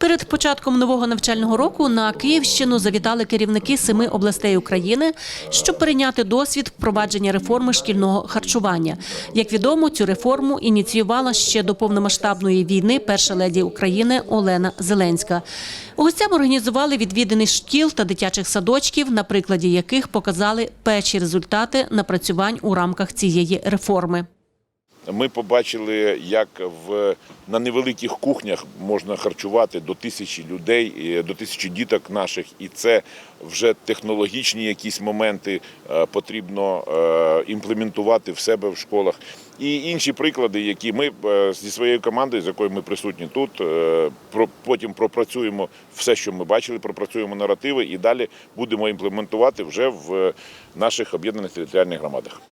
Перед початком нового навчального року на Київщину завітали керівники семи областей України, щоб перейняти досвід впровадження реформи шкільного харчування. Як відомо, цю реформу ініціювала ще до повномасштабної війни перша леді України Олена Зеленська. Гостям організували відвідини шкіл та дитячих садочків, на прикладі яких показали перші результати напрацювань у рамках цієї реформи. Ми побачили, як в на невеликих кухнях можна харчувати до тисячі людей, до тисячі діток наших, і це вже технологічні якісь моменти е, потрібно е, імплементувати в себе в школах. І інші приклади, які ми е, зі своєю командою, з якою ми присутні тут, е, потім пропрацюємо все, що ми бачили, пропрацюємо наративи і далі будемо імплементувати вже в наших об'єднаних територіальних громадах.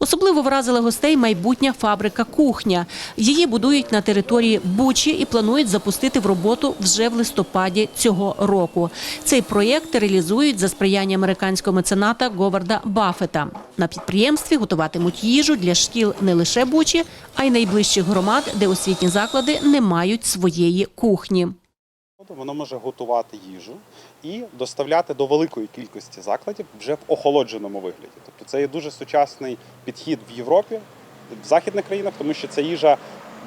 Особливо вразила гостей майбутня фабрика кухня. Її будують на території Бучі і планують запустити в роботу вже в листопаді цього року. Цей проєкт реалізують за сприяння американського мецената Говарда Баффета. На підприємстві готуватимуть їжу для шкіл не лише Бучі, а й найближчих громад, де освітні заклади не мають своєї кухні. Воно може готувати їжу і доставляти до великої кількості закладів вже в охолодженому вигляді. Тобто це є дуже сучасний підхід в Європі, в західних країнах, тому що ця їжа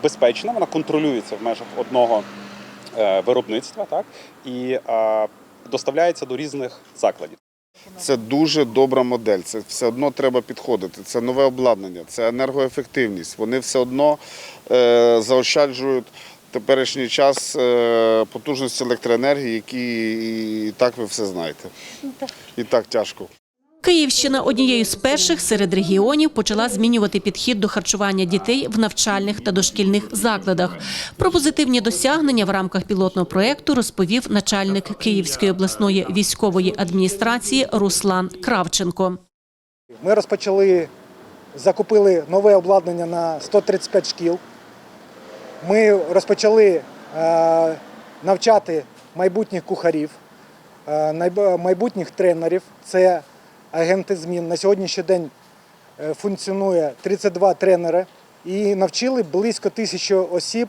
безпечна, вона контролюється в межах одного е, виробництва, так і е, доставляється до різних закладів. Це дуже добра модель. Це все одно треба підходити. Це нове обладнання, це енергоефективність. Вони все одно е, заощаджують теперішній час е, потужності електроенергії, які і так ви все знаєте. І так тяжко. Київщина однією з перших серед регіонів почала змінювати підхід до харчування дітей в навчальних та дошкільних закладах. Про позитивні досягнення в рамках пілотного проєкту розповів начальник Київської обласної військової адміністрації Руслан Кравченко. Ми розпочали, закупили нове обладнання на 135 шкіл. Ми розпочали е, навчати майбутніх кухарів, е, майбутніх тренерів. Це агенти змін. На сьогоднішній день е, функціонує 32 тренери і навчили близько тисячі осіб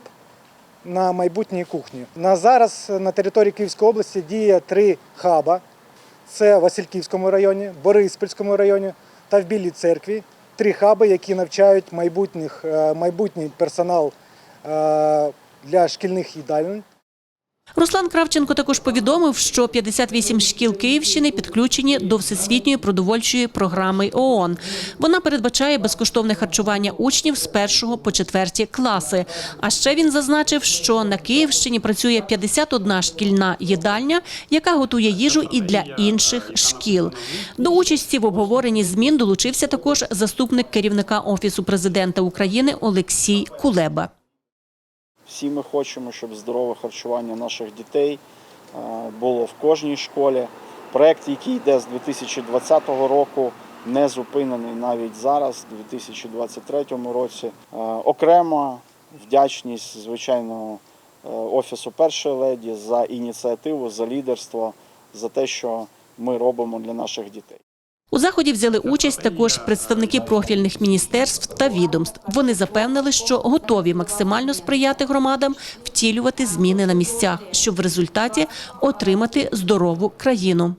на майбутній кухні. На зараз на території Київської області діє три хаба. Це в Васильківському районі, Бориспільському районі та в Білій церкві. Три хаби, які навчають майбутніх, майбутній персонал для шкільних їдалень. Руслан Кравченко також повідомив, що 58 шкіл Київщини підключені до всесвітньої продовольчої програми ООН. Вона передбачає безкоштовне харчування учнів з першого по четверті класи. А ще він зазначив, що на Київщині працює 51 шкільна їдальня, яка готує їжу і для інших шкіл. До участі в обговоренні змін долучився також заступник керівника офісу президента України Олексій Кулеба. Всі ми хочемо, щоб здорове харчування наших дітей е, було в кожній школі. Проект, який йде з 2020 року, не зупинений навіть зараз, у 2023 році. Е, Окремо вдячність, звичайно, е, Офісу першої леді за ініціативу, за лідерство, за те, що ми робимо для наших дітей. У заході взяли участь також представники профільних міністерств та відомств. Вони запевнили, що готові максимально сприяти громадам втілювати зміни на місцях, щоб в результаті отримати здорову країну.